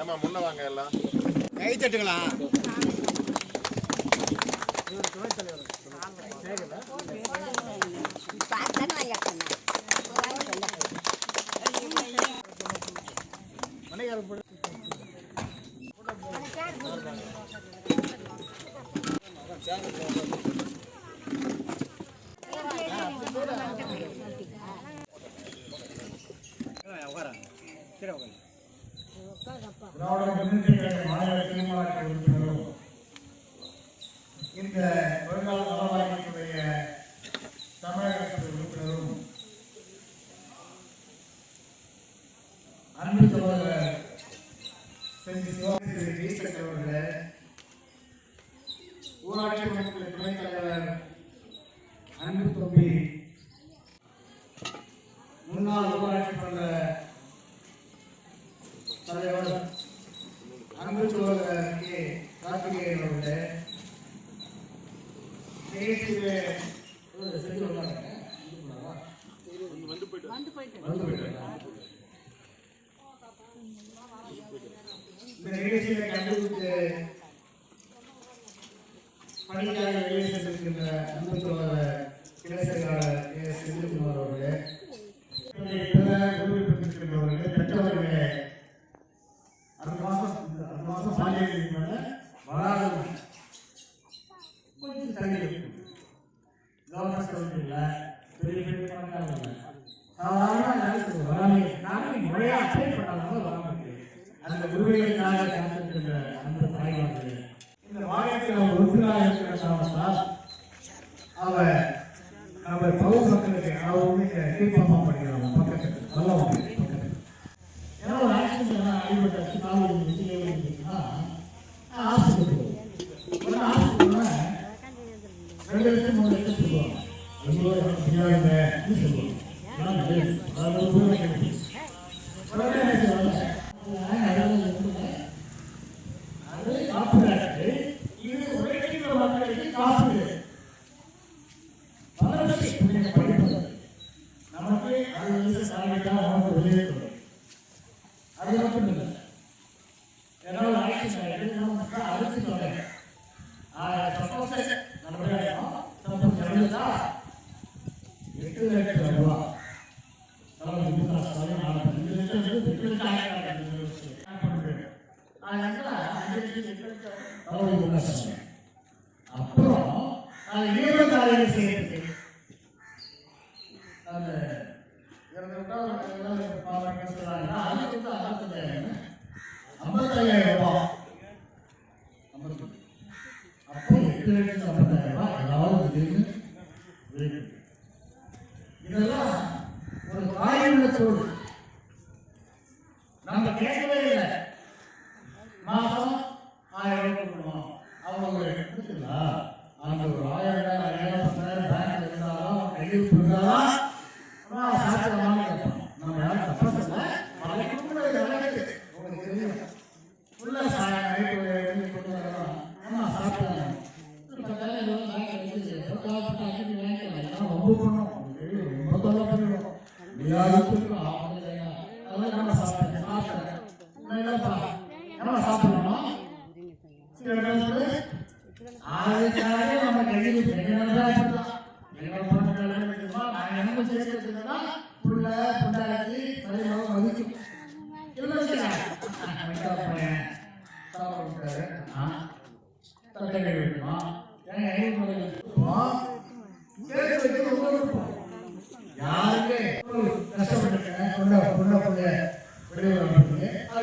ஏமா முன்ன வாங்க எல்லாம். கை தட்டுங்களா? தலைவர் நானும் முறையா அப்ளை பண்ணாலும் வராமல் அந்த குருவையை நாங்கள் அந்த தாய் இந்த வாரியத்தில் உறுப்பினர்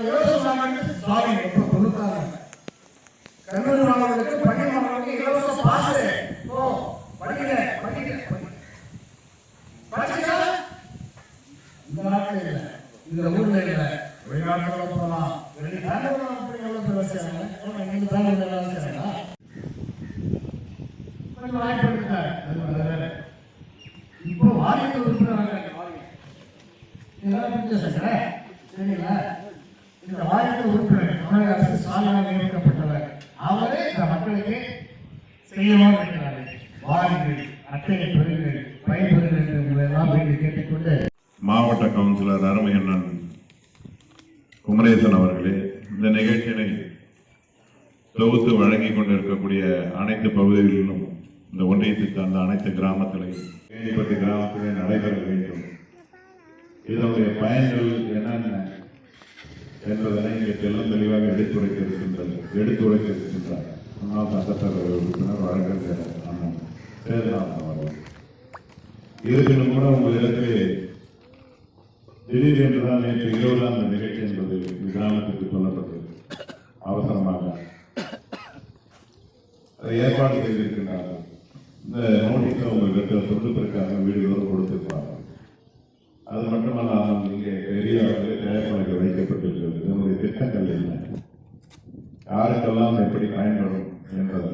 யோசிச்சாங்க சுவாமி ரொம்ப பொருத்தாங்க கண்ணூர் மாணவர்களுக்கு இருக்கக்கூடிய அனைத்து பகுதிகளிலும் இந்த ஒன்றியத்துக்கு அந்த அனைத்து கிராமத்திலையும் கேணிப்பட்டி கிராமத்திலே நடைபெற வேண்டும். இதனுடைய பயன்கள் என்னென்ன என்பதனை இங்கே தெல்லும் தெளிவாக எடுத்துரைக்க இருக்கின்றது எடுத்துரைக்க இருக்கின்றார் முன்னாள் சட்டசபை உறுப்பினர் வழக்கறிஞர் அண்ணன் சேதுராமன் அவர்கள். இருப்பினும் கூட உங்களிடத்திலே திடீர் என்றுதான் நேற்று இரவு அந்த நிகழ்ச்சி என்பது கிராமத்துக்கு சொல்லப்பட்டது. அவசரமாக. ஏற்பாடு செய்திருக்கின்றார்கள். இந்த நோட்டீஸை உங்களுக்கு சொத்துப்பிற்காக வீடுகளும் கொடுத்துருக்காங்க அது மட்டுமல்லாமல் இங்கே பெரிய ஏற்பாடுகள் தயாரிப்பாளர்கள் வைக்கப்பட்டிருக்கிறது. நம்முடைய திட்டங்கள் என்ன? யாருக்கெல்லாம் எப்படி பயன்படும் என்பதை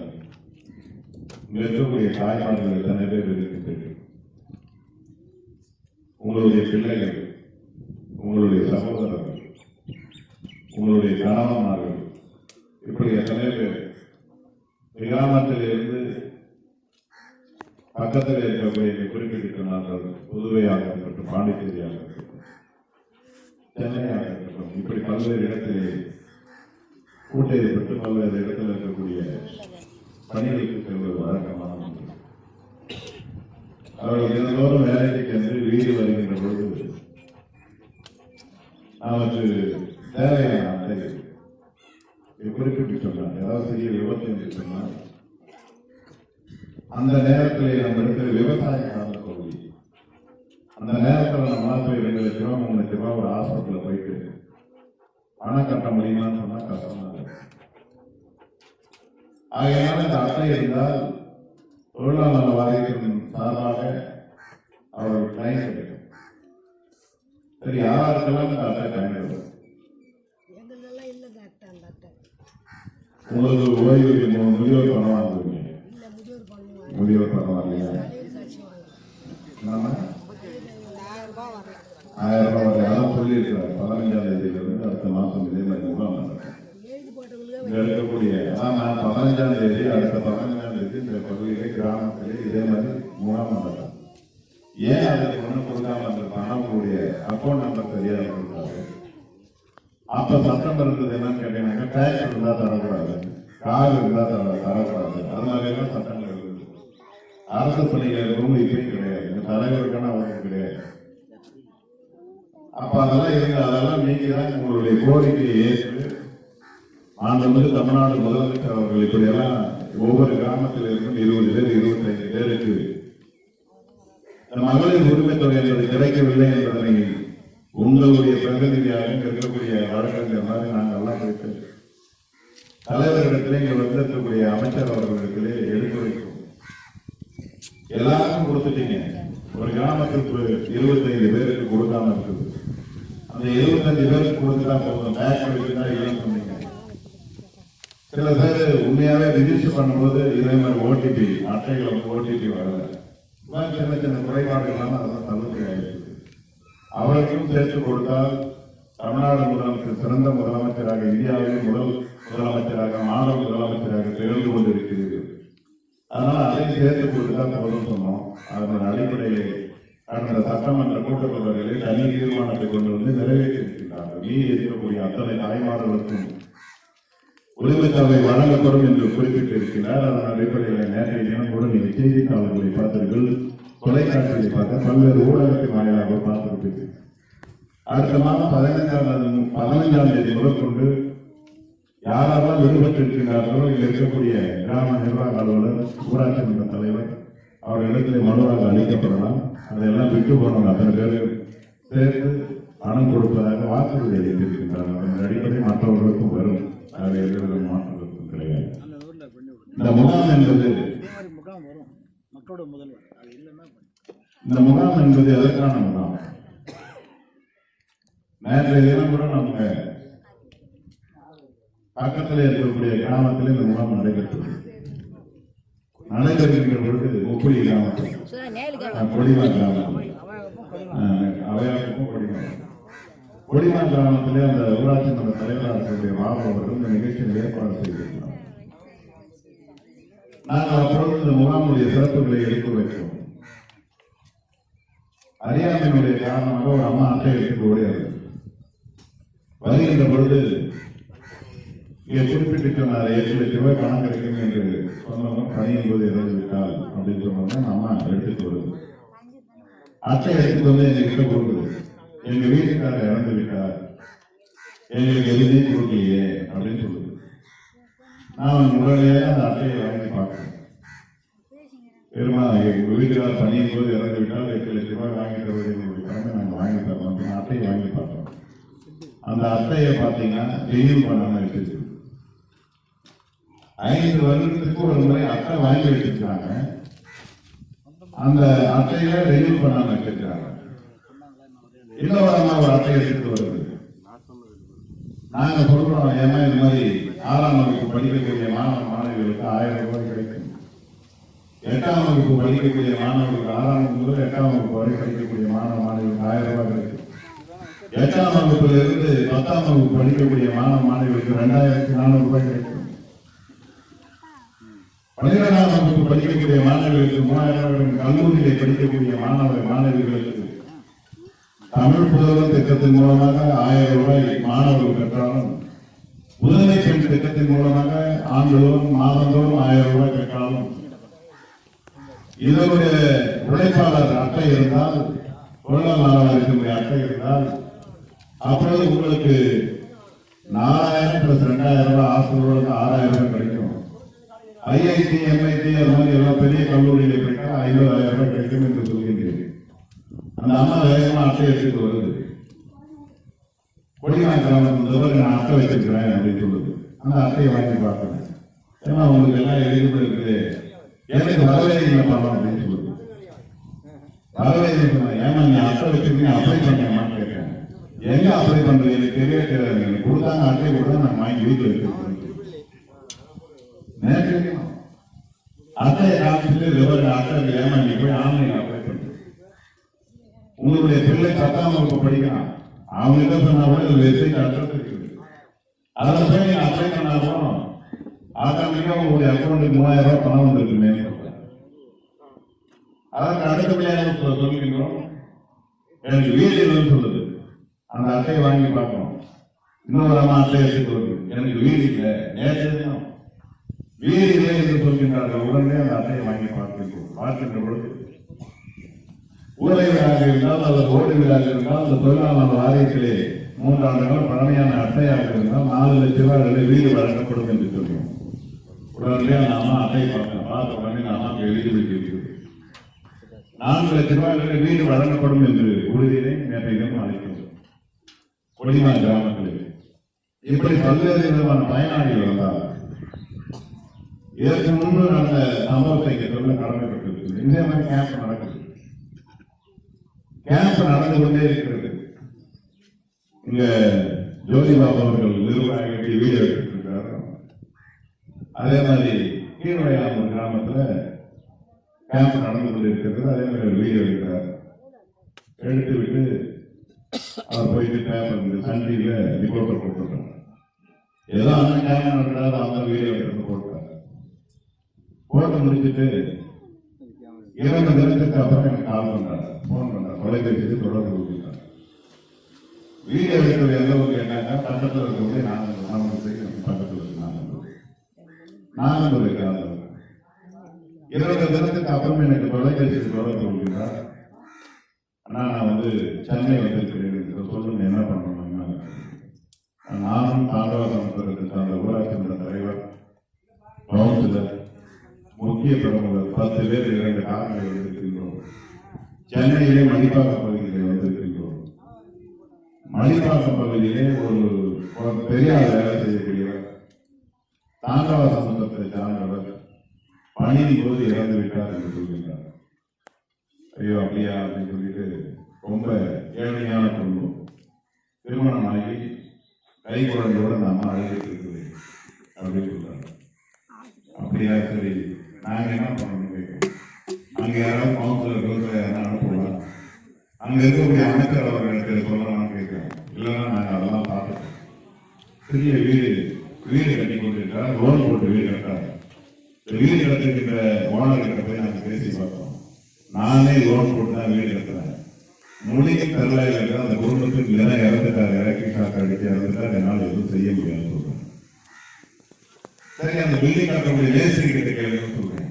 இங்கே இருக்கக்கூடிய தாய்மார்கள் எத்தனை பேர் இருக்கின்றீர்கள்? உங்களுடைய பிள்ளைகள் உங்களுடைய சகோதரர்கள் உங்களுடைய கணவன்மார்கள் இப்படி எத்தனை பேர் கிராமத்தில் இருந்து பக்கத்தில் இருக்கக்கூடிய இந்த குறிப்பிட்ட நாட்கள் புதுவையாக இருக்கட்டும் பாண்டிச்சேரியாக இருக்கட்டும் சென்னையாக இருக்கட்டும் இப்படி பல்வேறு இடத்திலே கூட்டையப்பட்டு பல்வேறு இடத்தில் இருக்கக்கூடிய பணிகளுக்கு செல்வது வழக்கமான ஒன்று. அவர்கள் தினந்தோறும் வேலைக்கு சென்று வீடு வருகின்ற பொழுது அவருக்கு தேவையான அட்டை குறிப்பிட்டு சொன்னார் ஏதாவது சிறிய விபத்து என்று சொன்னால் அந்த நேரத்தில் நம்ம இருக்கிற விவசாயம் சார்ந்த பகுதி அந்த நேரத்தில் நம்ம போய் ரெண்டு லட்ச மூணு லட்ச ரூபா ஒரு ஹாஸ்பிட்டலில் போயிட்டு பணம் கட்ட முடியுமான்னு சொன்னா கஷ்டமா இருக்கு. ஆகையால இந்த அட்டை இருந்தால் தொழிலாளர் வாரியத்தின் சார்பாக அவர் பயன் கிடைக்கும் சரி யாருக்கெல்லாம் இந்த அட்டை பயன்படும் உங்களுக்கு ஓய்வு முதியோர் பணம் வாங்குவீங்க முதியோர் பணம் ஆயிரம் ரூபாய் வரலாம் அதான் சொல்லியிருக்கிறார். பதினஞ்சாம் தேதியிலிருந்து அடுத்த மாதம் இதே மாதிரி முகாம் நடக்கும். எழுதி பதினஞ்சாம் தேதி அடுத்த பதினஞ்சாம் தேதி இந்த பகுதியிலே கிராமத்திலே இதே மாதிரி முகாம் நடக்கும் ஏன் அதுக்கு ஒண்ணு கொடுக்காம இருந்திருப்பாங்க அவங்களுடைய அக்கௌண்ட் நம்பர் தெரியாம அப்ப சட்டம் இருந்தது என்னன்னு கேட்டீங்கன்னா டேக்ஸ் இருந்தா தரக்கூடாது. கார் இருந்தா தர தரக்கூடாது. அது எல்லாம் சட்டங்கள் அரசு பணிகளுக்கும் இப்பயும் கிடையாது. இந்த தலைவருக்கான அவசியம் கிடையாது. அப்ப அதெல்லாம் இருக்கு அதெல்லாம் நீங்க தான் உங்களுடைய கோரிக்கையை ஏற்று ஆண்டு தமிழ்நாடு முதலமைச்சர் அவர்கள் இப்படியெல்லாம் ஒவ்வொரு கிராமத்தில் இருக்கும் இருபது பேர் இருபத்தைந்து பேருக்கு இந்த மகளிர் உரிமை தொகை என்பது கிடைக்கவில்லை என்பதனை உங்களுடைய பிரதிநிதியாக இருக்கக்கூடிய வழக்கறிஞர் மாதிரி நாங்கள் எல்லாம் போயிட்டு தலைவரிடத்திலே இங்க வந்திருக்கக்கூடிய அமைச்சர் அவர்களிடத்திலே எடுத்துரை எல்லாருக்கும் கொடுத்துட்டீங்க. ஒரு கிராமத்துக்கு இருபத்தைந்து பேருக்கு கொடுக்காம இருக்குது. அந்த இருபத்தஞ்சு பேருக்கு கொடுத்துட்டா போதும். பேக் பண்ணிட்டு இல்லைன்னு சில பேர் உண்மையாவே ரிஜிஸ்டர் பண்ணும்போது இதே மாதிரி ஓடிபி அட்டைகள் வந்து ஓடிபி வரல. மாதிரி சின்ன சின்ன குறைபாடுகள்லாம் அதெல்லாம் தள்ளுபடி ஆயிருக்கு அவருக்கும் சேர்த்து கொடுத்தால் தமிழ்நாடு முதலமைச்சர் சிறந்த முதலமைச்சராக இந்தியாவிலே முதல் முதலமைச்சராக மாநில முதலமைச்சராக திகழ்ந்து கொண்டிருக்கிறீர்கள். அதனால அதையும் சேர்த்து கொடுத்தா போதும் சொன்னோம். அதன் அடிப்படையிலே கடந்த சட்டமன்ற கூட்டத்தொடர்களில் தனி தீர்மானத்தை கொண்டு வந்து நிறைவேற்றியிருக்கிறார்கள் நீ இருக்கக்கூடிய அத்தனை தாய்மார்களுக்கும் உரிமைத்தொகை வழங்கப்படும் என்று குறிப்பிட்டிருக்கிறார். அதன் அடிப்படையில் நேற்றைய தினம் கூட நீங்கள் செய்தித்தாளர்களை பார்த்தீர்கள் தொலைக்காட்சியை பார்த்த பல்வேறு ஊடகத்தின் வாயிலாக பார்த்திருப்பீர்கள். அடுத்த மாதம் பதினைஞ்சாம் தேதி- பதினைஞ்சாம் தேதி முதற்கொண்டு யாரெல்லாம் விடுபட்டிருக்கிறார்களோ இங்க இருக்கக்கூடிய கிராம நிர்வாக அலுவலர் ஊராட்சி மன்ற தலைவர் அவர்களிடத்தில் மனுவாக அளிக்கப்படலாம். அதையெல்லாம் விட்டு போனவங்க அத்தனை பேர் சேர்ந்து பணம் கொடுப்பதாக வாக்குறுதி அளித்திருக்கின்றனர் அதன் அடிப்படை மற்றவர்களுக்கும் வரும். அது எந்த மாற்றங்களுக்கும் கிடையாது. இந்த முகாம் என்பது இந்த முகாம் என்பது எதற்கான முகாம்? நேற்றைய தினம் கூட நம்ம பக்கத்தில் இருக்கக்கூடிய கிராமத்தில் இந்த முகாம் நடைபெற்றது. நடைபெறுகின்ற பொழுது உப்புளி கிராமத்தில் கொடிமா கிராமம். அஹ், அவையாருக்கும் கொடிமா. கொடிமா கிராமத்திலே அந்த ஊராட்சி மன்ற தலைவராக இருக்கக்கூடிய பாபு அவர்கள் இந்த நிகழ்ச்சியில் ஏற்பாடு செய்திருந்தார் நாங்கள் அப்பொழுது இந்த முகாமுடைய சிறப்புகளை எடுத்து வைத்தோம். அறியாமையினுடைய காரணமாக ஒரு அம்மா அட்டை எடுத்து ஓடியாது. வருகின்ற பொழுது இங்கே குறிப்பிட்டு சொன்னார் எட்டு லட்சம் ரூபாய் பணம் கிடைக்கும் என்று சொன்னவங்க பணியின் போது இறந்து விட்டால் அப்படின்னு சொன்னோம்னா நம்ம அம்மா எடுத்துட்டு வருது அட்டை எடுத்துட்டு வந்து எங்க கிட்ட கொடுக்குது எங்க வீட்டுக்காரர் இறந்து விட்டார். எங்களுக்கு எதுவுமே கொடுக்கலையே அப்படின்னு சொல்லுது. நான் உடனடியாக அந்த அட்டையை வாங்கி பார்க்கிறேன் பெருமா எங்க வீட்டுக்காரர் பணியின் போது இறந்து விட்டால் எட்டு லட்ச ரூபாய் வாங்கி தருவது எங்களுக்கு கடமை நாங்கள் வாங்கி தரோம் அட்டையை வாங்கி பார்த்தோம். அந்த அட்டையை பார்த்தீங்கன்னா ரினியூ பண்ணாமல் இருக்குது. ஐந்து வருடத்துக்கு ஒரு முறை அட்டை வாங்கி வச்சிருக்காங்க அந்த அட்டையில ரெனியூ பண்ணாம வச்சிருக்காங்க இன்னும் அம்மா ஒரு அட்டை எடுத்துட்டு வருது. நாங்க சொல்றோம் ஏமா இந்த மாதிரி ஆறாம் வகுப்பு படிக்கக்கூடிய மாணவ மாணவிகளுக்கு ஆயிரம் ரூபாய் கிடைக்கும். எட்டாம் வகுப்பு படிக்கக்கூடிய மாணவர்களுக்கு ஆறாம் வகுப்பு முதல் எட்டாம் வகுப்பு வரை படிக்கக்கூடிய மாணவ மாணவிகளுக்கு ஆயிரம் ரூபாய் கிடைக்கும். எட்டாம் வகுப்புல இருந்து பத்தாம் வகுப்பு படிக்கக்கூடிய மாணவ மாணவிகளுக்கு ரெண்டாயிரத்தி நானூறு ரூபாய் கிடைக்கும். பன்னிரெண்டாம் வகுப்பு படிக்கக்கூடிய மாணவர்களுக்கு மூணாயிரம் ரூபாய் கல்லூரியிலே படிக்கக்கூடிய மாணவ மாணவிகளுக்கு தமிழ் புதல்வர் திட்டத்தின் மூலமாக ஆயிரம் ரூபாய் மாணவர்கள் பெற்றாலும் முதன்மை பெண் திட்டத்தின் மூலமாக ஆண்டுதோறும் மாதந்தோறும் ஆயிரம் ரூபாய் பெற்றாலும் ஒரு உழைப்பாளர் அட்டை இருந்தால் தொழிலாளர் இருக்கக்கூடிய அட்டை இருந்தால் அப்பொழுது உங்களுக்கு நாலாயிரம் பிளஸ் ரெண்டாயிரம் ரூபாய் ஆசிரியர்களுக்கு ஆறாயிரம் ரூபாய் கிடைக்கும். ஐஐடி எம்ஐடி அது மாதிரி எல்லாம் பெரிய கல்லூரியில் கிடைத்தா ஐம்பதாயிரம் ரூபாய் கிடைக்கும் என்று சொல்கின்றேன். அந்த அம்மா வேகமாக அட்டை எடுத்துட்டு வருது. கொடிமா கிராமத்தில் நான் அட்டை வச்சிருக்கிறேன் அப்படின்னு சொல்லுது. அந்த அட்டையை வாங்கி பார்க்கிறேன் ஏன்னா உங்களுக்கு எல்லாம் எலிஜிபிள் இருக்குது. எனக்கு வரவே இல்லை பணம் அப்படின்னு சொல்லுது. வரவே இல்லை ஏன்னா நீ அட்டை வச்சிருக்கீங்க அப்ளை பண்ணியாமான்னு கேட்டேன். எங்க அப்ளை பண்றது? எனக்கு தெரியவே தெரியாது. எனக்கு கொடுத்தாங்க அட்டை கொடுத்தா நான் வாங்கி வீட்டில் வச்சிருக்கேன். நேற்று அட்டையை காமிச்சிட்டு விவர அட்டை ஏமா நீ போய் ஆன்லைன் அப்ளை பண்ணு உங்களுடைய பிள்ளை பத்தாம் வகுப்பு படிக்கிறான். அவங்க என்ன சொன்னா கூட இது வெப்சைட் அட்ரஸ் இருக்குது. அதில் போய் நீங்கள் அப்ளை பண்ணாலும் ஆட்டோமேட்டிக்காக உங்களுடைய அக்கௌண்ட்டுக்கு மூவாயிரம் ரூபாய் பணம் வந்திருக்குமே அதற்கு அடுத்தபடியாக சொ- எனக்கு வீடு இல்லைன்னு சொல்லுது. அந்த அட்டையை வாங்கி பார்க்கணும். இன்னொரு அம்மா அட்டை எடுத்துட்டு எனக்கு வீடு இல்லை. நேற்று தினம் என்று சொல்கின்றார்கள். உடனே அந்த அட்டையை வாங்கி பார்க்கின்றோம். பார்க்கின்ற பொழுது ஊரை இருந்தால் அல்லது ஓடு வீராக இருந்தால் அந்த தொழிலாளர் வாரியத்திலே மூன்றாண்டுகள் பழமையான அட்டையாக இருந்தால் நாலு லட்சம் ரூபாய்களை வீடு வழங்கப்படும் என்று சொல்லுவோம் உடனே அந்த அம்மா அட்டை பார்த்தேன் பார்த்த உடனே அந்த அம்மாவுக்கு எலிஜிபிலிட்டி நான்கு லட்சம் ரூபாய்களை வீடு வழங்கப்படும் என்று உறுதியிலே நேற்றைய தினம் அளிக்கின்றோம் கொடிமா கிராமத்தில் இப்படி பல்வேறு விதமான பயனாளிகள் வந்தார் இதற்கு முன்பு நடந்த சம்பவத்தை இங்கே சொல்ல கடமைப்பட்டிருக்கு இந்த மாதிரி கேம்ப் நடக்குது கேம்ப் நடந்து கொண்டே இருக்கிறது. இங்க ஜோதி பாபு அவர்கள் நிர்வாகி வீடியோ எடுத்துட்டு இருக்காரு அதே மாதிரி கீழ்வளையாமூர் கிராமத்துல கேம்ப் நடந்து கொண்டு இருக்கிறது. அதே மாதிரி ஒரு வீடியோ எடுக்கிறார் எடுத்து விட்டு அவர் போயிட்டு பேப்பர் இருந்து சன் டிவியில ரிப்போர்ட்டர் போட்டுருக்காங்க ஏதோ அந்த கேமரா நடக்கிறாரு அவங்க வீடியோ எடுத்து போட்டு போட்டு முடிச்சுட்டு இரண்டு தினத்துக்கு அப்புறம் எனக்கு கால் பண்ணாங்க போன் பண்ணாங்க தொலைபேசியில் தொடர்பு கொடுத்தாங்க வீடியோ எடுக்கிறது எந்த என்னன்னா பக்கத்தில் இருக்கக்கூடிய நாங்கள் நாங்கள் பக்கத்தில் இருக்கு நாங்கள் நாங்கள் இருக்கிறாங்க இருபது தினத்துக்கு அப்புறம் எனக்கு தொலைபேசியில் தொடர்பு கொள்கிறார் ஆனால் நான் வந்து சென்னை வந்திருக்கிறேன் சொல்லுங்க என்ன பண்ணணும்னா நானும் தாண்டவாசம் சமுத்திரத்தை அந்த ஊராட்சி தலைவர் கவுன்சிலர் முக்கிய பிரமுகர் பத்து பேர் இரண்டு காரணங்கள் வந்திருக்கின்றோம் சென்னையிலே மணிப்பாக்கம் பகுதியிலே வந்திருக்கின்றோம் மணிப்பாக்கம் பகுதியிலே ஒரு பெரியார் வேலை செய்யக்கூடியவர் தாண்டவ சமுத்திரத்தை சார்ந்தவர் பணியின் போது இறந்து விட்டார் என்று சொல்கின்றார். ஐயோ அப்படியா அப்படின்னு சொல்லிட்டு ரொம்ப ஏழ்மையான குடும்பம். திருமணம் ஆகி கை குழந்தையோட அந்த அம்மா அழுகிட்டு இருக்குது அப்படின்னு சொல்றாங்க. அப்படியா சரி. நாங்கள் என்ன பண்ணணும் அங்கே யாராவது கவுன்சிலர் ரோட்ல யாராவது அனுப்பலாம் அங்கே இருக்கக்கூடிய அமைச்சர் அவர்களுக்கு சொல்லலாம்னு கேட்குறேன் இல்லைன்னா நாங்கள் அதெல்லாம் பார்த்துட்டோம் சிறிய வீடு வீடு கட்டி கொண்டிருக்கிறார் ரோடு போட்டு வீடு கட்டார் வீடு கட்டிருக்கிற ஓனர்கிட்ட போய் நாங்கள் பேசி பார்த்தோம். நானே லோன் போட்டு தான் வீடு கட்டுறேன். முடியும் தெரியல அந்த குடும்பத்துக்கு இல்லைன்னா இறந்துட்டாரு என்னால் எதுவும் அடிச்சு முடியாது. சரி அந்த பில்டிங் கட்டக்கூடிய மேஸ்திரி கிட்ட கேளுங்கன்னு சொல்றேன்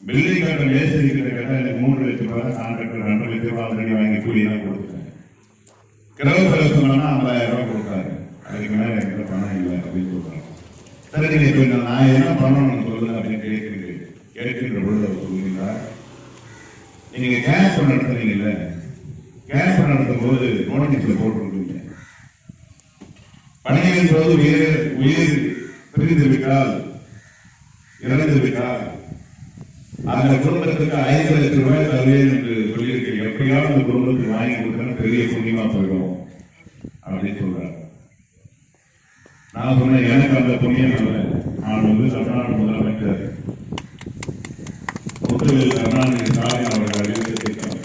பில்டிங் கட்ட மேஸ்திரி கிட்ட கேட்டா எனக்கு மூன்று லட்சம் ரூபாய் கான்ட்ராக்டர் ரெண்டு லட்சம் ரூபாய் ஆல்ரெடி வாங்கி கூலி தான் கொடுத்துட்டேன். கிரக பிரவேசம்னா ஐம்பதாயிரம் ரூபாய் கொடுத்தாரு. அதுக்கு மேல என்கிட்ட பணம் இல்லை அப்படின்னு சொல்றாங்க சரி நீங்க இப்ப நான் என்ன பண்ணணும்னு சொல்லுங்க அப்படின்னு கேட்கிறீங்க கேட்கின்ற பொழுது அவர் சொல்லுகிறார் நீங்க கேம்ப் நடத்துறீங்கல்ல? கேம்ப் நடத்தும் போது நோட்டீஸ்ல போட்டுருக்கீங்க. பணியின் போது உயிர் உயிர் பிரிந்து விட்டால் இறந்து விட்டால் அந்த குடும்பத்துக்கு ஐந்து லட்சம் ரூபாய் தருவேன் என்று சொல்லியிருக்கேன் எப்படியாவது அந்த குடும்பத்துக்கு வாங்கி கொடுக்கணும் பெரிய புண்ணியமா போயிடும் அப்படின்னு சொல்றாரு. நான் சொன்னேன் எனக்கு அந்த புண்ணியம் இல்லை. நான் வந்து தமிழ்நாடு முதலமைச்சர். முத்துவேல் கருணாநிதி ஸ்டாலின் அவர்கள் அறிவித்திருக்கிறார் திட்டம்.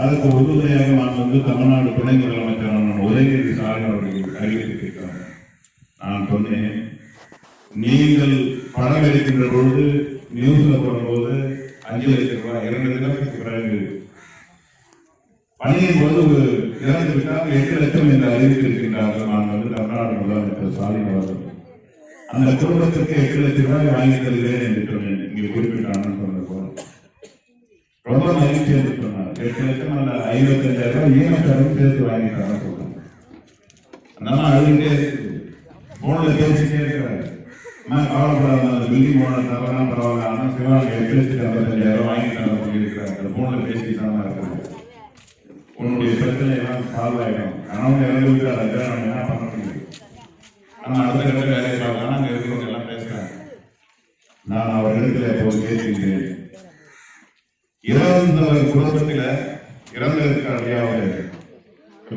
அதற்கு உறுதுணையாக நான் வந்து தமிழ்நாடு துணை முதலமைச்சர் உதயநிதி ஸ்டாலின் அவர்கள் அறிவித்திருக்கிறார் நான் சொன்னேன் நீங்கள் பணம் எடுக்கின்ற பொழுது நியூஸ்ல போடும்போது அஞ்சு லட்சம் ரூபாய் இரண்டு தினத்துக்கு பிறகு. பணியின் போது ஒரு இறந்து விட்டால் எட்டு லட்சம் என்று அறிவித்திருக்கின்றார்கள் நான் வந்து தமிழ்நாடு முதலமைச்சர் ஸ்டாலின் அவர்கள். அந்த குடும்பத்திற்கு எட்டு லட்சம் ரூபாய் வாங்கி தருகிறேன் என்று சொன்னேன். இங்கே குறிப்பிட்டான்னு சொன்ன போல ரொம்ப மகிழ்ச்சி என்று சொன்னார். எட்டு லட்சம் அல்ல ஐம்பத்தஞ்சாயிரம் ரூபாய் ஈமத்தரம் சேர்த்து வாங்கிட்டாங்க தரேன் சொல்றாங்க. நம்ம அழுகிட்டே இருக்குது. போன்ல பேசிட்டே இருக்கிறாங்க ஆனால் கவலைப்படாத அந்த பில்டிங் ஓனர் தவறான பரவாயில்ல. ஆனால் சிவாங்க எட்டு ஐம்பத்தஞ்சாயிரம் வாங்கி சொல்லியிருக்கிறாங்க. அந்த போன்ல பேசிட்டு இருக்கிறாங்க உன்னுடைய பிரச்சனை எல்லாம் சால்வ் ஆயிடும். கணவன் இறந்து அதை நம்ம என்ன பண்ண முடியும்? அடுத்த கட்ட வேலையை பார்க்கலாம் இருக்கிறவங்க எல்லாம் பேசுகிறாங்க நான் அவரிடத்தில் எப்போது கேட்கின்றேன் இறந்தவர் குடும்பத்துல இறந்ததற்கு அடையாவது.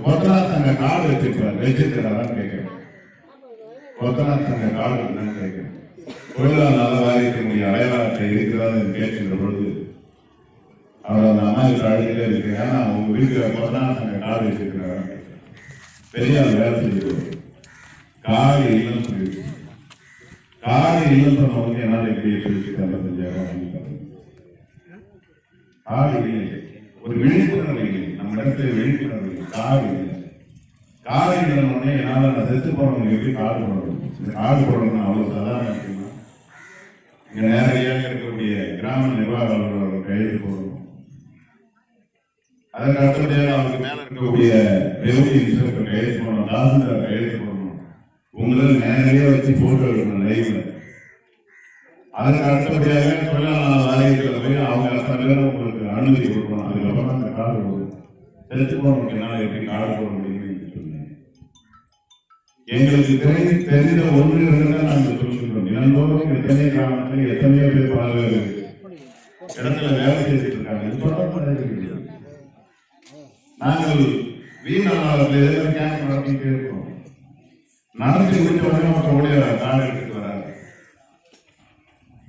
கொத்தனார் சங்க வச்சிருப்பார் வச்சிருக்கிறாரான்னு கேட்கிறேன். கொத்தனார் சங்க கார்டு என்னன்னு கேட்கிறேன் தொழிலாளர் நல வாரியத்தினுடைய அடையாளத்தை இருக்கிறான்னு கேட்கின்ற பொழுது அவர் அந்த அம்மா கிட்ட அழுகிட்டே இருக்கு ஏன்னா அவங்க வீட்டுல கொத்தனார் சங்க கார்டு வச்சிருக்கிறாரான்னு கேட்கிறேன் பெரிய ஆள் வேலை செஞ்சுருவாரு காடு இல்லைன்னு சொல்லியிருக்கு காடு இல்லைன்னு சொன்னவங்க என்னால் எப்படி பிரிச்சு ஐம்பத்தஞ்சாயிரம் வாங்கி காடு இல்லை ஒரு விழிப்புணர்வு இல்லை. நம்ம இடத்துல விழிப்புணர்வு இல்லை. காடு இல்லை காலை இல்லைன்னு என்னால் நான் செத்து போனவங்க எப்படி காடு போடணும் இந்த காடு போடணும்னு அவ்வளோ சாதாரண இருக்குமா இங்க நேரடியாக இருக்கக்கூடிய கிராம நிர்வாக அலுவலர் கையெழுத்து போடணும். அதற்கு அடுத்தபடியாக அவருக்கு மேல இருக்கக்கூடிய ரெவன்யூ இன்ஸ்பெக்டர் கையெழுத்து போடணும் தாசில்தார் கையெழுத்து போடணும். உங்களை நேரடியாக வச்சு போட்டோ எடுக்கணும் லைவ்ல அதுக்கு அடுத்தபடியாக தொழிலாளர் ஆலயத்தில் போய் அவங்க அத்தனை உங்களுக்கு அனுமதி கொடுக்கணும். அதுக்கப்புறம் அந்த கார்டு வரும் செலுத்து போனவங்க என்னால் எப்படி கார்டு போடணும் எங்களுக்கு தெரிந்து தெரிந்த ஒன்று இருந்தால் நாங்கள் சொல்லுகிறோம் தினந்தோறும் எத்தனை கிராமத்தில் எத்தனையோ பேர் பல இடத்துல வேலை செய்துட்டு இருக்காங்க. இது தொடர்பு நாங்கள் வீணாளர்கள் எதிர்த்து கேம்ப் நடத்திட்டு இருக்கோம்? நடத்தி முடிஞ்ச உடனே மற்ற உடைய கார்டு எடுத்துட்டு வராங்க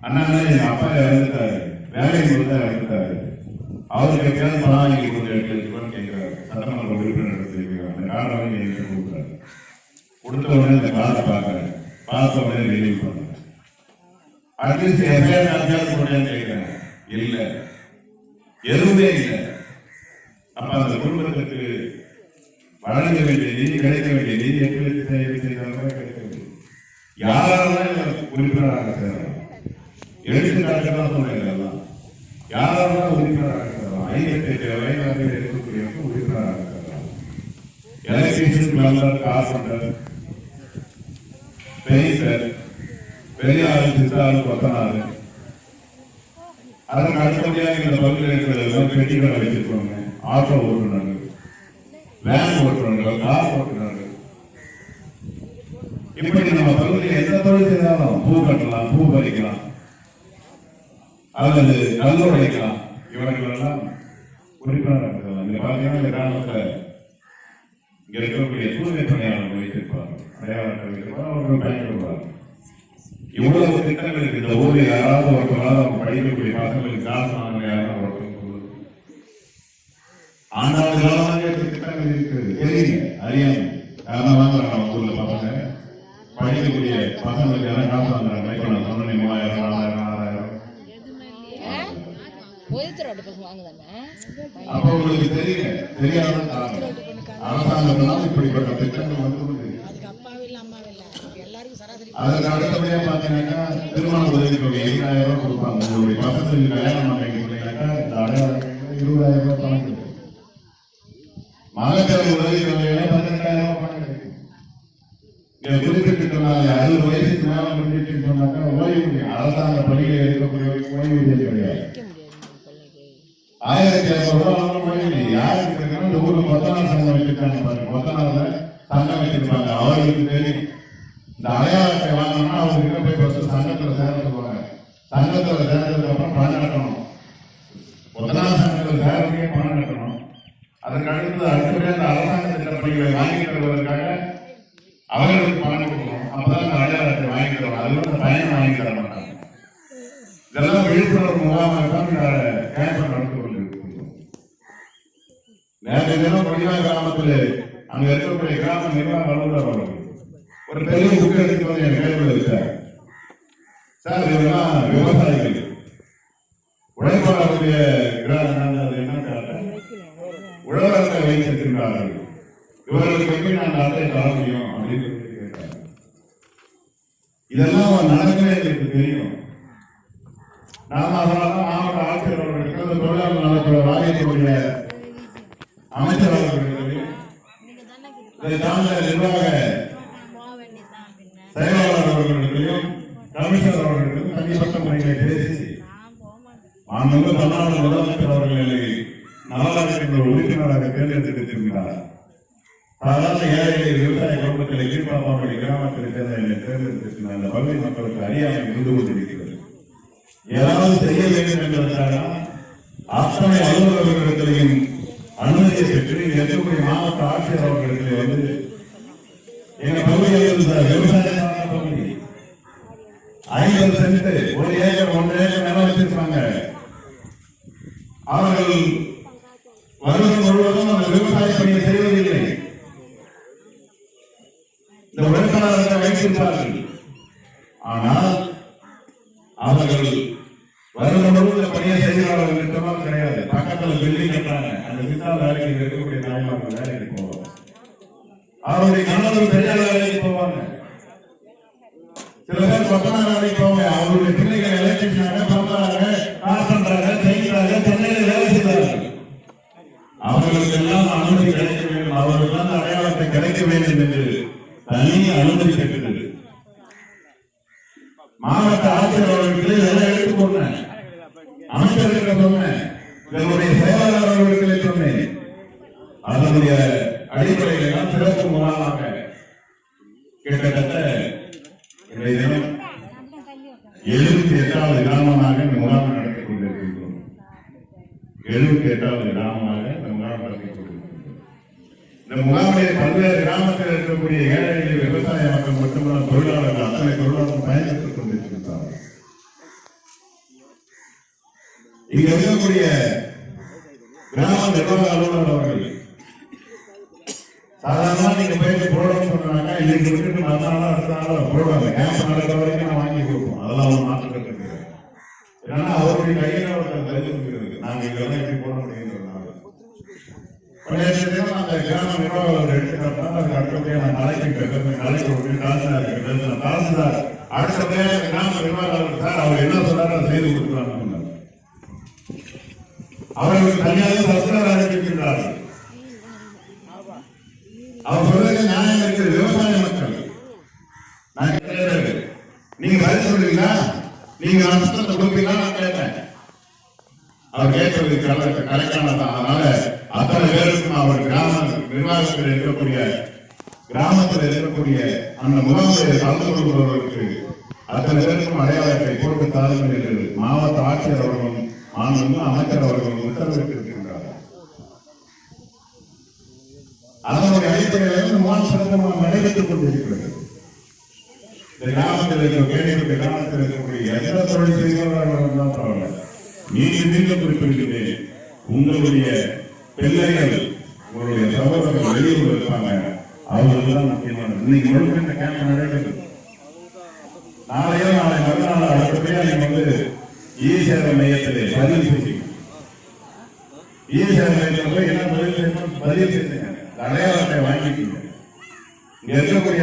அண்ணா எங்க அப்பா இறந்துட்டாரு. வேலைக்கு கொடுத்தா இறந்துட்டாரு. அவருக்கு எப்படியாவது பணம் வாங்கி கொடுத்து எட்டு லட்சம் கேட்கிறாரு. சட்டமன்ற உறுப்பினர் எடுத்துருக்காரு அந்த கார்டை வாங்கி என்கிட்ட கொடுக்குறாரு கொடுத்த உடனே பார்க்கறேன். பார்த்த உடனே ரிலீவ் பண்றேன் அட்லீஸ்ட் எஃப்ஐஆர் நடத்தியாவது போட்டேன்னு கேட்கிறேன். இல்லை. எதுவுமே இல்லை. அப்ப அந்த குடும்பத்துக்கு வழங்க வேண்டிய நிதி கிடைக்க வேண்டிய நிதி எங்களுக்கு லட்சம் ஏழு செய்தாலும் யாரெல்லாம் உறுப்பினராக சேரலாம். தான் யாரெல்லாம் உறுப்பினராக சேரலாம். ஐம்பத்தி எட்டு வயது இருக்கக்கூடியவங்க உறுப்பினராக சேரலாம். எலக்ட்ரிஷியன் பிளம்பர் கார்பெண்டர் பெயிண்டர் பெரிய ஆள் சித்தாள் அதற்கு அடுத்தபடியாக இந்த பல்கலைக்கழகம் பெட்டி கடை வச்சிருக்கோங்க ஆட்டோ ஓட்டுநர்கள் வேன் ஓட்டுநர்கள் கார் ஓட்டுநர்கள். இப்படி நம்ம பகுதியில் எந்த தொழில் செய்தாலும் பூ கட்டலாம் பூ பறிக்கலாம். அல்லது கல் உடைக்கலாம். இவர்கள் எல்லாம் உறுப்பினராக இருக்கலாம் இங்க பாத்தீங்கன்னா இந்த இங்க இருக்கக்கூடிய தூய்மை பணியாளர்கள் வைத்திருப்பார்கள் அடையாளர்கள் வைத்திருப்பார்கள் அவர்கள் பயன்படுவார்கள் இவ்வளவு திட்டங்கள் இருக்கு இந்த ஊரில் யாராவது ஒருத்தராவது அவங்க படிக்கக்கூடிய பசங்களுக்கு காசு வாங்க யாராவது ஒருத்தர் ஆண்டாண்டு காலமாக திட்டங்கள் இருக்குது தெரியுங்க அறியாம யாரும் வாங்குறாங்க நம்ம ஊர்ல பசங்க படிக்கக்கூடிய பசங்களுக்கு யாரும் காசு வாங்குறாங்க இப்ப நான் சொன்னேன் மூவாயிரம் நாலாயிரம் ஆறாயிரம் ஒதுத்துறோட பசங்க வாங்குதானே அப்ப உங்களுக்கு தெரியுங்க தெரியாத காரணம் அரசாங்கத்தினால் இப்படிப்பட்ட திட்டங்கள் வந்து அதுக்கு அப்பாவும் இல்லை அம்மாவும் இல்லை எல்லாருக்கும் சராசரி அதற்கு அடுத்தபடியா பாத்தீங்கன்னாக்கா திருமண உதவி தொகை ஐயாயிரம் ரூபாய் கொடுப்பாங்க. உங்களுடைய பக்கத்துக்கு கல்யாணம் பண்ணிக்கிட்டீங்கன்னாக்கா இந்த அடையாளம் இருபதாயிரம் ரூபாய் பணம் கிடைக்கும். மகப்பேறு உதவி தொகையில பதினெட்டாயிரம் ரூபாய் பணம் கிடைக்கும். இங்க குறிப்பிட்டிருக்கிறாங்க அறுபது வயசுக்கு மேல சொன்னாக்கா அரசாங்க பணியில் இருக்கக்கூடிய ஓய்வூதியம் கிடையாது. ஆயிரத்தி ஐநூறு ரூபாய் வாங்க யாருக்கு இந்த ஊர்ல சங்கம் வச்சிருக்காங்க பாருங்க. கொத்தனார்ல சங்கம் வச்சிருப்பாங்க. அவர்களுக்கு தெரியும் இந்த அடையாளத்தை வாங்கணும்னா அவங்க கிட்ட போய் ஃபர்ஸ்ட் சங்கத்துல சேர்ந்துருவாங்க சங்கத்துல சேர்ந்ததுக்கு அப்புறம் பணம் கட்டணும். கொத்தனார் சங்கத்துல சேர்றதுக்கே பணம் கட்டணும். அதற்கு அடுத்தது அடுத்தபடியாக அந்த அரசாங்க திட்டப்பணிகளை வாங்கி தருவதற்காக அவர்களுக்கு பணம் கொடுக்கணும். அப்பதான் அந்த அடையாளத்தை வாங்கி தருவாங்க அது வந்து பயன் வாங்கி தர மாட்டாங்க. இதெல்லாம் விழிப்புணர்வு முகாமாக தான் இந்த கேம்பை நடந்து கொண்டிருக்கிறோம் நேற்று தினம் கொடியா கிராமத்தில் அங்க இருக்கக்கூடிய கிராம நிர்வாக அலுவலர் அவர்கள் ஒரு பெரிய புக் எடுத்து வந்து என் கையில் வச்சார் சார் இதெல்லாம் விவசாயிகள்? உழைப்பாளருடைய கிராமம் அது என்ன காட்ட உழவர்களை வைத்திருக்கிறார்கள் இவர்களுக்கு எப்படி நான் நாட்டை தர முடியும் அப்படின்னு சொல்லி கேட்டார் இதெல்லாம் நடக்கவே எங்களுக்கு தெரியும். நாம அதனால மாவட்ட ஆட்சியர் அவர்களுக்கு அந்த தொழிலாளர் நலத்துறை வாரியத்தினுடைய அமைச்சர் அவர்களுக்கு இதை சார்ந்த நிர்வாக செயலாளர் அவர்களுக்கும் கமிஷனர் அவர்களுக்கும் தனிப்பட்ட முறைகளை பேசி மாண்புமிகு தமிழ்நாடு முதலமைச்சர் அவர்களை நலவாரியத்தின் உறுப்பினராக தேர்ந்தெடுத்திருக்கிறார் சாதாரண ஏழைகளை விவசாய குடும்பத்தில் கீழ்பாப்பாவுடைய கிராமத்தில் சேர்ந்த தேர்ந்தெடுத்திருக்கிற அந்த பகுதி மக்களுக்கு அறியாமை இருந்து கொண்டிருக்கிறது. ஏதாவது செய்ய வேண்டும் என்பதற்காக அத்தனை அலுவலர்களிடத்திலையும் அனுமதியை பெற்று எத்தனை மாவட்ட ஆட்சியர் அவர்களிடத்திலே வந்து எங்க பகுதியில் இருந்த விவசாய பகுதி. ஐம்பது சென்ட் ஒரு ஏக்கர் ஒன்று ஏக்கர் நிலம் வச்சிருக்காங்க அவர்கள் வருடம் முழுவதும் அந்த விவசாய பணியை செய்வதில்லை இந்த உழைப்பாளர்களை வைத்திருப்பார்கள் ஆனால் அவர்கள் வருடம் முழுவதும் பணியை செய்கிறார்கள் என்றெல்லாம் கிடையாது பக்கத்துல பில்டிங் கட்டுறாங்க அந்த சித்தா வேலைக்கு இருக்கக்கூடிய தாய்மார்கள் வேலைக்கு போவாங்க அவருடைய கணவர் பெரிய வேலைக்கு போவாங்க சில பேர் பக்கமான வேலைக்கு போவாங்க அவருடைய பிள்ளைகள் எலக்ட்ரிஷியனாக பண்றாங்க கார் பண்றாங்க செய்கிறாங்க சென்னையில் வேலை செய்கிறார்கள் அவர்களுக்கு எல்லாம் அனுமதி கிடைக்க வேண்டும் அவர்களுக்கு அந்த அடையாளத்தை கிடைக்க வேண்டும் என்று தனி அனுமதி பெற்றது மாவட்ட ஆட்சியர் அவர்களுக்கு இதெல்லாம் எடுத்து சொன்னேன் அமைச்சர்கிட்ட சொன்னேன் இதனுடைய செயலாளர் அவர்களுக்கு சொன்னேன் அதனுடைய அடிப்படையில் எல்லாம் சிறப்பு முகாமாக கிட்டத்தட்ட இன்றைய தினம் எழுபத்தி எட்டாவது கிராமமாக இந்த முகாம் நடத்தி கொண்டிருக்கின்றோம் எழுபத்தி எட்டாவது கிராமமாக இந்த முகாம் நடத்தி கொண்டிருக்கின்றோம் இந்த முகாமிலே பல்வேறு கிராமத்தில் இருக்கக்கூடிய ஏழை எளிய விவசாய மக்கள் மட்டுமல்ல தொழிலாளர்கள் அத்தனை தொழிலாளர்கள் பயன்பெற்றுக் கொண்டிருக்கின்றார்கள் இங்க இருக்கக்கூடிய கிராம நிர்வாக அலுவலர் அவர்கள் சாதாரணமா நீங்க போயிட்டு போடணும்னு சொன்னாங்க இன்னைக்கு விட்டுட்டு மறுநாள் அடுத்த நாள் போடுவாங்க கேம்ப் நடக்கிற வரைக்கும் நான் வாங்கி கொடுப்போம் அதெல்லாம் ஒரு மாற்றம் கிடையாது ஏன்னா அவருடைய கையில ஒருத்தர் தெரிஞ்சுக்கிறது நாங்க இதெல்லாம் எப்படி போட முடியுங்கிறதுனால நேற்று தினம் அந்த கிராம நிர்வாகம் எடுத்துக்கிட்டா அதுக்கு அடுத்தபடியாக நான் கலைக்கிட்ட கலைக்கு தாசில்தார் பேசுறேன் தாசில்தார் அடுத்தபடியாக கிராம நிர்வாகம் சார் அவர் என்ன சொன்னாரோ அதை செய்து கொடுக்குறாங்க அவர்களுக்கு தனியாக சர்க்கார் அறிவிக்கின்றார்கள் அவர் சொல்றது நியாயம் விவசாய மக்கள். நீங்க பதில் சொல்றீங்களா? நீங்க நஷ்டத்தை கொடுப்பீங்களா? நான் கேட்டேன் அவர் கேட்கறது கரெக்டானதான் அதனால அத்தனை பேருக்கும் அவர் கிராம நிர்வாகத்தில் இருக்கக்கூடிய கிராமத்தில் இருக்கக்கூடிய அந்த முகாமில் கலந்து கொள்பவர்கள் அத்தனை பேருக்கும் அடையாளத்தை போட்டு தாருங்கள் என்று மாவட்ட ஆட்சியர் அவர்களும் மாண்புமிகு அமைச்சர் அவர்களும் உத்தரவிட்டிருக்கின்றார் அதனுடைய அடிப்படையில் இந்த முகாம் சிறந்தமாக நடைபெற்றுக் கொண்டிருக்கிறது இந்த கிராமத்தில் இருக்கிற கேணிக்குடி கிராமத்தில் இருக்கக்கூடிய எந்த தொழில் பரவாயில்ல நீங்க நீங்க குறிப்பிடுகிறேன் உங்களுடைய பிள்ளைகள் உங்களுடைய சகோதரர்கள் வெளியூர் இருப்பாங்க. அவர்கள் தான் முக்கியமானது இன்னைக்கு முழுக்க இந்த கேம்ப் நடைபெறுது நாளையோ நாளை மறுநாள் நீங்க வந்து ஈஸ்வர மையத்திலே பதிவு செய்யுங்க ஈஸ்வர மையத்தில் போய் என்ன பதிவு செய்யணும் பதிவு செய்யுங்க. அடையாளத்தை வாங்கிக்கீங்க. இருக்கக்கூடிய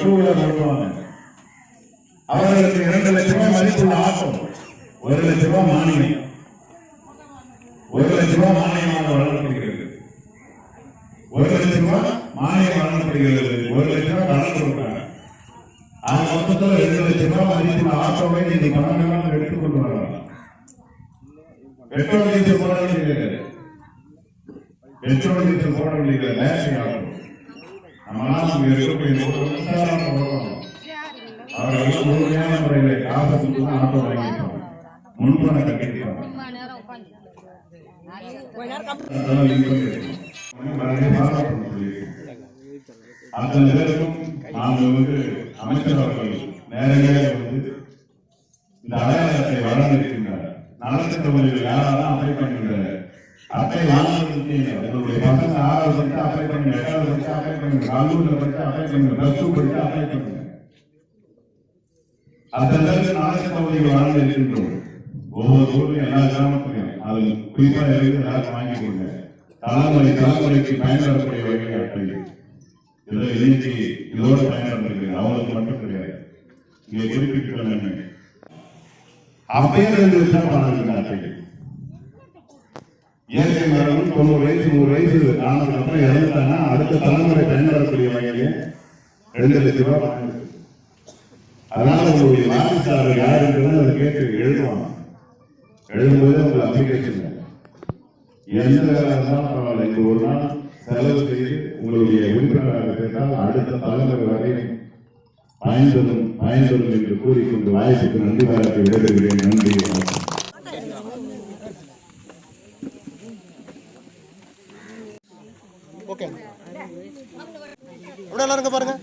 டூ வீலர் ஓட்டுவாங்க அவர்களுக்கு இரண்டு லட்சம் ரூபாய் மதிப்புள்ள ஆட்டம் ஒரு லட்சம் ரூபாய் மானியம். ஒரு லட்சம் ரூபாய் மானியமாக வழங்கப்படுகிறது. ஒரு லட்சம் ரூபாய் மானியம் வழங்கப்படுகிறது. ஒரு லட்சம் ரூபாய் கடன் கொடுக்குறாங்க. ஆக மொத்தத்தில் ரெண்டு லட்சம் ரூபாய் மதிப்புள்ள ஆட்டோவை நீங்க பணம் எடுத்துக்கொண்டு வரலாம். பெட்ரோல் டீசல் போட வேண்டியது பெட்ரோல் டீசல் போட வேண்டியது நேரடி ஆகும். நம்மளாம் நம்ம இருக்கக்கூடிய ஒரு முழுமையான முறையில் காசை கொடுத்து தான் ஆட்டோ முன்பணம் அத்தனை பேருக்கும் நாங்க வந்து அமைச்சர் அவர்கள் நேரடியாக வந்து இந்த அடையாளத்தை வழங்கியிருக்கின்றார் நலத்திட்ட உதவிகள் யாரெல்லாம் அப்ளை பண்ணுகின்ற அட்டை வாங்குறதுக்கு என்னுடைய பசங்க ஆறாவது படிச்சு அப்ளை பண்ணுங்க எட்டாவது படிச்சு அப்ளை பண்ணுங்க கல்லூரியில் படிச்சு அப்ளை பண்ணுங்க பிளஸ் டூ அப்ளை பண்ணுங்க அத்தனை பேருக்கு நலத்திட்ட உதவிகள் வழங்க இருக்கின்றோம். ஒவ்வொரு ஊர்லயும் எல்லா கிராமத்திலையும் அது குறிப்பா இருந்து எல்லாரும் வாங்கி கொடுங்க. தலைமுறை தலைமுறைக்கு பயன்படக்கூடிய வகையில் அப்படி. இதுல இன்னைக்கு இதோட பயன்படுத்துகிறேன் அவங்களுக்கு மட்டும் கிடையாது. இங்கே குறிப்பிட்ட நன்மை. அப்பயே ரெண்டு வருஷம் பண்ணாங்க இயற்கை மரணம் தொண்ணூறு வயசு நூறு வயசு ஆனதுக்கு அப்புறம் இறந்துட்டாங்கன்னா அடுத்த தலைமுறை பயன்படக்கூடிய வகையிலே ரெண்டு லட்சம் ரூபாய் அதனால உங்களுடைய வாரிசாளர் யாருன்றது அதை கேட்டு எழுதுவாங்க. எழுதும்போது உங்க அப்ளிகேஷன் எந்த வேலை இருந்தாலும் பரவாயில்ல. இந்த ஒரு நாள் செலவு செய்து உங்களுடைய உறுப்பினராக கேட்டால் அடுத்த தலைமுறை வரை பயன்பெறும் பயன்பெறும் என்று கூறிக்கொண்டு வாய்ப்புக்கு நன்றி பாராட்டி விடைபெறுகிறேன். நன்றி. ஓகே. பாருங்க.